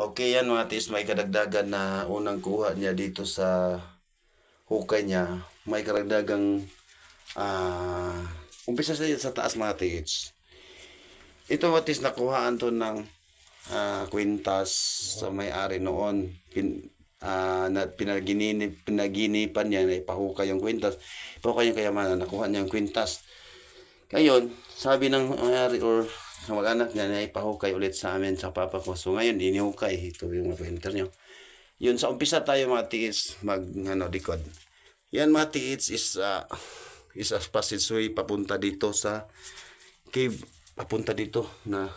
Okay yan mga tis, may kadagdagan na unang kuha niya dito sa hukay niya. May karagdagang ah umpisa sa, sa taas mga tis. Ito mga tis, nakuhaan to ng ah, kwintas sa may-ari noon. Pin, ah, na, pinaginip, pinaginipan niya na ipahukay yung kwintas. Ipahukay yung kayamanan, nakuha niya yung kwintas. Ngayon, sabi ng may-ari or sa mag-anak niya na ipahukay ulit sa amin sa papa ko. So ngayon, inihukay. Ito yung mga printer niyo. Yun, sa umpisa tayo mga tiits mag, ano, decode. Yan mga tiits is, uh, is a passageway papunta dito sa cave. Papunta dito na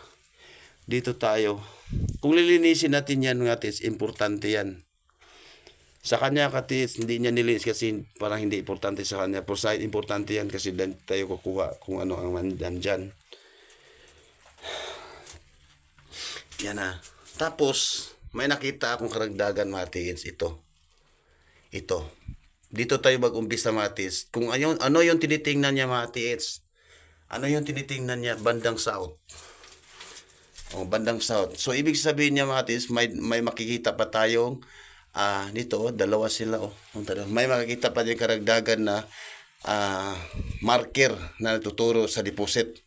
dito tayo. Kung lilinisin natin yan mga tiits, importante yan. Sa kanya katiits, hindi niya nilinis kasi parang hindi importante sa kanya. For side, importante yan kasi dan tayo kukuha kung ano ang nandyan dyan. Yan na. Tapos, may nakita akong karagdagan Matis. Ito. Ito. Dito tayo mag-umpisa Matis. Kung ano, ano yung tinitingnan niya Matis. Ano yung tinitingnan niya? Bandang south. O, bandang south. So, ibig sabihin niya Matis, may, may makikita pa tayong ah dito, oh, dalawa sila. Oh. May makikita pa tayong karagdagan na ah, marker na natuturo sa deposit.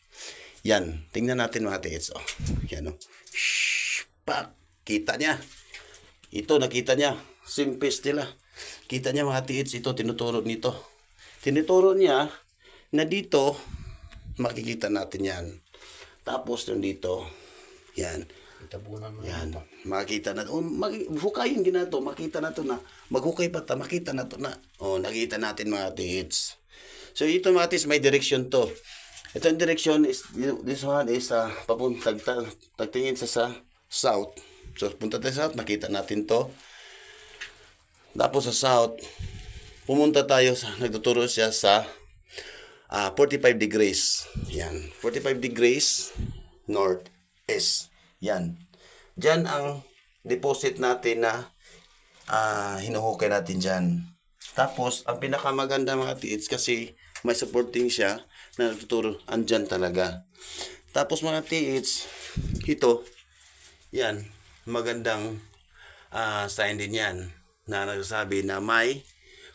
Yan. Tingnan natin mga. Oh. Yan oh. Shhh. Pak. Kita niya. Ito, nakita niya. Simpis nila. Kita niya mga tiits. Ito, tinuturo nito. Tinuturo niya na dito, makikita natin yan. Tapos, yung dito, yan. Tabunan mo. Yan. Makita na. Oh, mag, hukayin din na to. Makita na to na. Maghukay pa ta. Makita na to na. Oh, nakita natin mga tiits. So, ito mga tiits, may direction to. Ito yung direction is, this one is uh, papunta, tag, tagtingin sa sa south. So, punta tayo sa south, nakita natin to. Tapos sa south, pumunta tayo sa, nagtuturo siya sa ah 45 degrees. Yan. 45 degrees north is. Yan. Diyan ang deposit natin na ah hinuhukay natin dyan. Tapos, ang pinakamaganda mga tiits kasi may supporting siya na nagtuturo, andyan talaga. Tapos mga tiits, ito, yan, magandang ah sign din yan na nagsasabi na may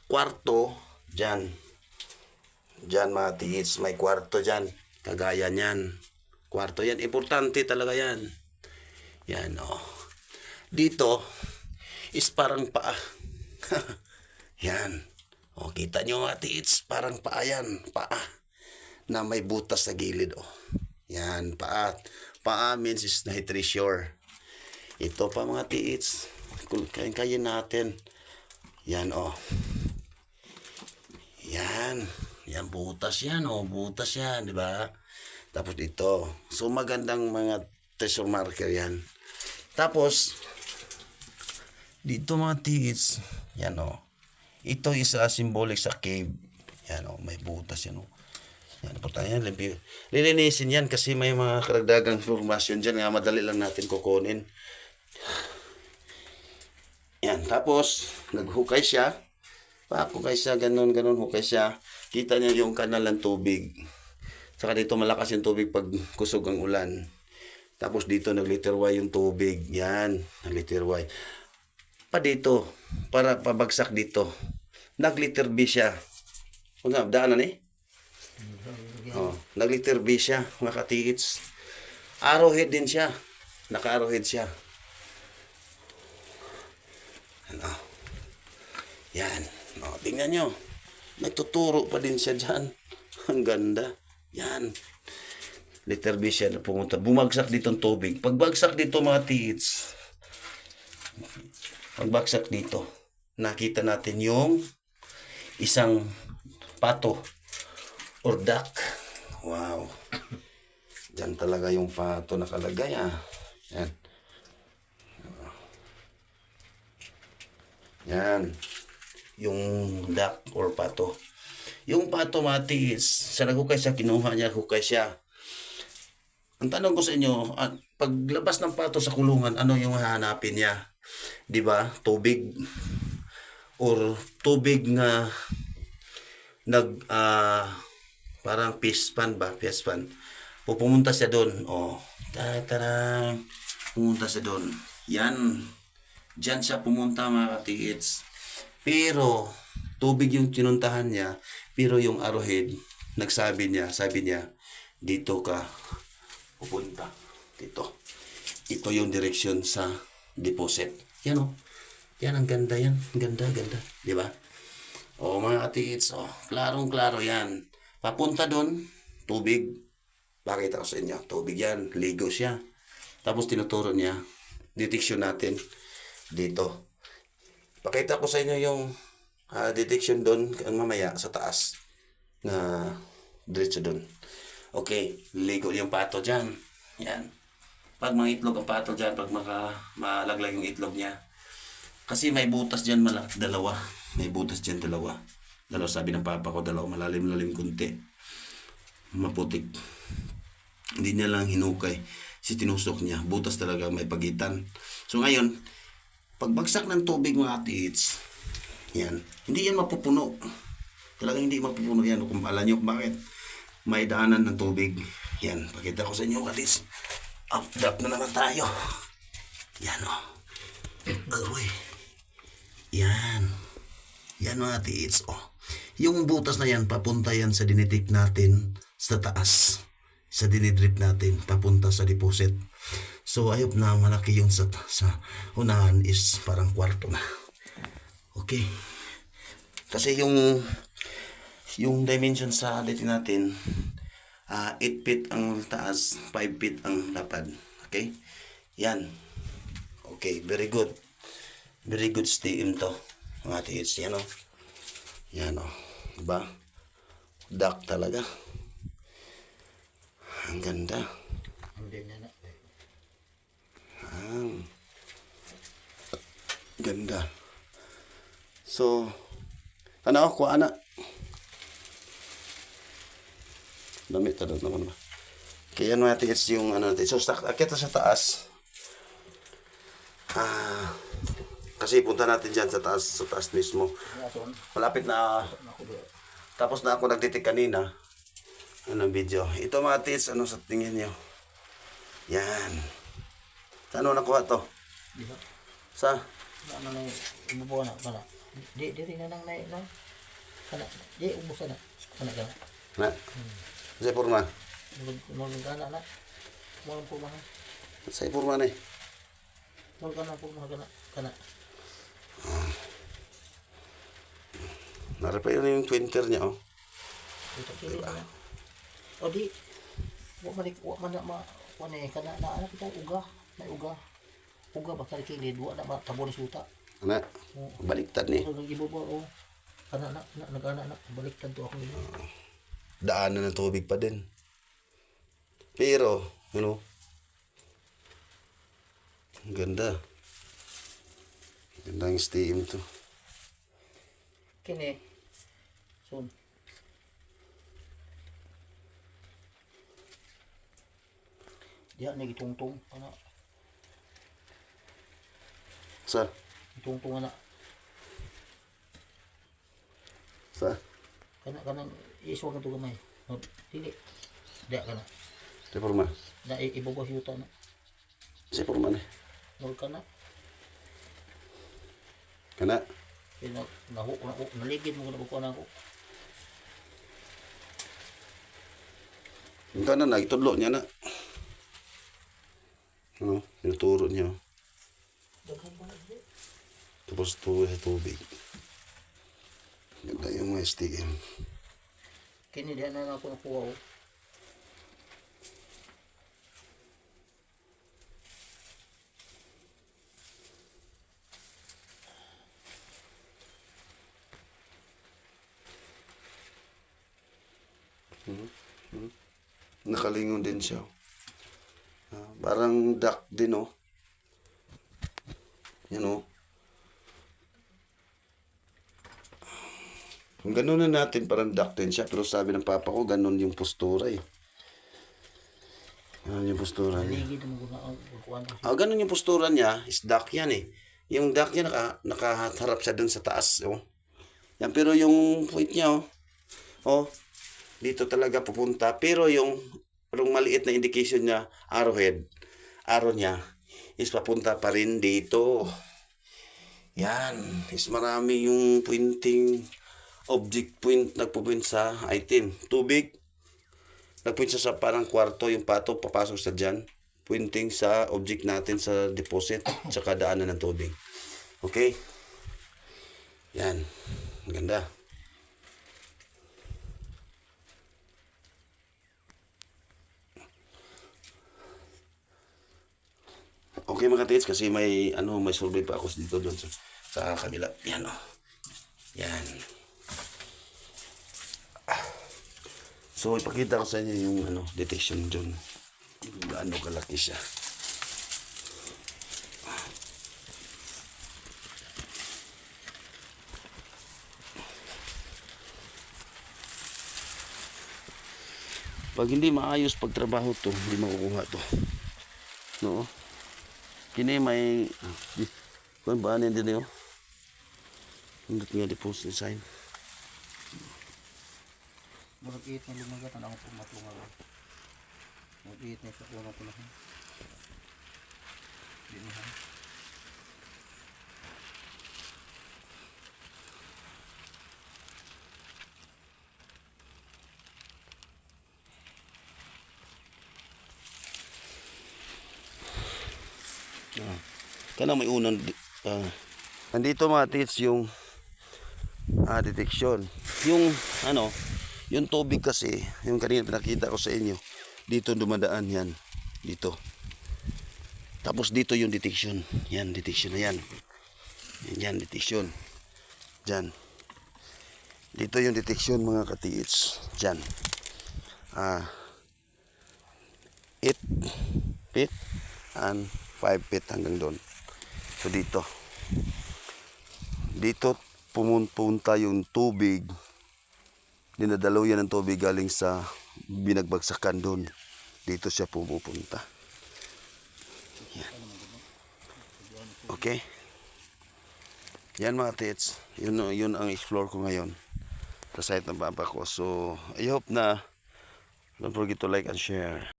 kwarto dyan. Dyan mga tiits, may kwarto dyan. Kagaya niyan. Kwarto yan. Importante talaga yan. Yan, oh. Dito, is parang paa. yan. O, kita nyo mga tiits, parang paa yan. Paa. Na may butas sa gilid, oh. Yan, paa. Paa means is na treasure. Ito pa mga tiits. Kain-kain natin. Yan, oh. Yan. Yan, butas yan, oh. Butas yan, di ba? Tapos dito. So, magandang mga treasure marker yan. Tapos, dito mga tiits. Yan, oh. Ito is a symbolic sa cave. Yan, oh. May butas yan, oh. Yan, punta yan. Lilinisin yan kasi may mga karagdagang informasyon dyan nga madali lang natin kukunin. Yan, tapos, naghukay siya. Pakukay siya, ganun, ganun, hukay siya. Kita niya yung kanal ng tubig. Saka dito malakas yung tubig pag kusog ang ulan. Tapos dito nag-liter Y yung tubig. Yan, nag-liter Y. Pa dito, para pabagsak dito. Nag-liter B siya. Kung nga, daanan eh. Oh, nag-liter B siya, mga katiits. Arrowhead din siya. Naka-arrowhead siya. Ano? Yan. O, tingnan nyo. Nagtuturo pa din siya dyan. Ang ganda. Yan. Letter B siya na pumunta. Bumagsak dito ang tubig. Pagbagsak dito mga tiits. Pagbagsak dito. Nakita natin yung isang pato or duck. Wow. Diyan talaga yung pato nakalagay ah. Yan. Yan. Yung duck or pato. Yung pato matis, sa naghukay siya, kinuha niya, hukay siya. Ang tanong ko sa inyo, ah, paglabas ng pato sa kulungan, ano yung hahanapin niya? 'Di ba? Tubig or tubig nga nag ah, parang fish pan ba? Fish pan. Pupunta siya doon. Oh, tarang Pumunta siya doon. Yan. Diyan siya pumunta mga katiits. Pero, tubig yung tinuntahan niya. Pero yung arrowhead, nagsabi niya, sabi niya, dito ka pupunta. Dito. Ito yung direction sa deposit. Yan o. Yan, ang ganda yan. Ganda, ganda. Ba? O mga katiits, oh, klarong-klaro yan. Papunta doon, tubig. Pakita ko sa inyo, tubig yan. Ligo siya. Tapos tinuturo niya, detection natin dito. Pakita ko sa inyo yung ah, detection doon mamaya sa taas na diretso doon. Okay, ligo yung pato dyan. Yan. Pag mga itlog ang pato dyan, pag maka, malaglag yung itlog niya, kasi may butas dyan malak, dalawa. May butas dyan dalawa. Dalawa sabi ng papa ko, dalawa malalim-lalim kunti. Maputik. Hindi niya lang hinukay. Si tinusok niya. Butas talaga may pagitan. So ngayon, pagbagsak ng tubig mga tits, yan. Hindi yan mapupuno. Talagang hindi mapupuno yan. Kung alam nyo bakit. May daanan ng tubig. Yan. Pakita ko sa inyo mga tits. Up, drop na naman tayo. Yan o. Aroy. Yan. Yan mga tiits. Oh. Yung butas na yan, papunta yan sa dinitik natin sa taas. Sa dinidrip natin, papunta sa deposit. So, ayop na malaki yung sa, sa unahan is parang kwarto na. Okay. Kasi yung yung dimension sa dito natin, ah 8 feet ang taas, 5 feet ang lapad. Okay? Yan. Okay, very good. Very good steam to. Mga tiits, yan o. Yan o. Diba? Duck talaga. Ang ganda. Na na. Ang ganda. So, ano ako, ana? Damit na naman ba? Kaya ano natin it's yung ano natin. So, sta- akit na sa taas. Ah, kasi punta natin dyan sa taas, sa taas mismo. Malapit na tapos na ako nagtitik kanina. Ano video? Ito mga tits, ano sa tingin nyo? Yan. Saan mo nakuha to? Di ba? Sa? Ano na yung ibubuha na, kana. Di, di rin na nang na, na. Kana, di, ubos na. Kana, kana. Na? Sa Purman? Mulong kana na. Mulong po mga. Sa Purman eh. Mulong kana po mga kana. Kana. Narapay yun yung twinter niya oh. Dito kili na. O di. Wa man wa man na ma wa na kana na ana kita uga. May uga. Uga ba kali kili duwa na ma tabo ni suta. Ano? Baliktad ni. Ano nang ibubuha o. Kana na, na nagana na baliktad to ako nila. Daanan ng tubig pa din. Pero, ano? Ang ganda. Ganda yung steam to. Kini. Sun. Diya na gitungtong ana. Sa? Gitungtong ana. Sa? Kana kana iswa ka to gamay. No, dili. Diya kana. Sa Purman? Na i- ibubos yuta na. Sa Purman eh. Nol kana. Kana? Kaya na nahu nahu naligid mo ko na ako. Yung kanan na, itudlo niya na. Ano? Tinuturo niya. oh. Na. Tapos tuwi sa tubig. Ganda yung mga STM. Kini diya na ako nakuha oh. Nakalingon din siya. Ah, parang duck din, oh. Yan, oh. Kung ganun na natin, parang duck din siya. Pero sabi ng papa ko, ganun yung postura, eh. Ganun yung postura niya. Ah, ganun yung postura niya, is duck yan, eh. Yung duck niya, naka, nakaharap siya dun sa taas, oh. Yan, pero yung point niya, oh. Oh, dito talaga pupunta. Pero yung, yung maliit na indication niya, arrowhead, arrow niya, is papunta pa rin dito. Yan. Is marami yung pointing object point nagpupunta sa item. Tubig. Nagpunta sa parang kwarto yung pato papasok sa dyan. Pointing sa object natin sa deposit sa kadaanan ng tubig. Okay? Yan. Ang Ganda. Okay mga tits kasi may ano may survey pa ako dito doon sa, sa kabila. Yan oh. Yan. Ah. So ipakita ko sa inyo yung ano detection. Kung Gaano kalaki siya. Pag hindi maayos pagtrabaho to, hindi makukuha to. No? Kini may kung ba din din yo. Hindi nga deposit sign. Mag-iit na lumagat, ano ako pumatunga ko. Mag-iit na sa unang pulahan. Dinihan. Kana may unang di- ah. Nandito mga tits yung ah, detection. Yung ano, yung tubig kasi, yung kanina pinakita ko sa inyo, dito dumadaan yan. Dito. Tapos dito yung detection. Yan, detection na yan. Yan, yan detection. Diyan. Dito yung detection mga katiits. Diyan. Ah, 8 feet and 5 feet hanggang doon. So dito. Dito pumunta yung tubig. Dinadalaw yan ng tubig galing sa binagbagsakan doon. Dito siya pumupunta. Yan. Okay? Yan mga tits. Yun, yun ang explore ko ngayon. Sa site ng Papa ko. So, I hope na don't forget to like and share.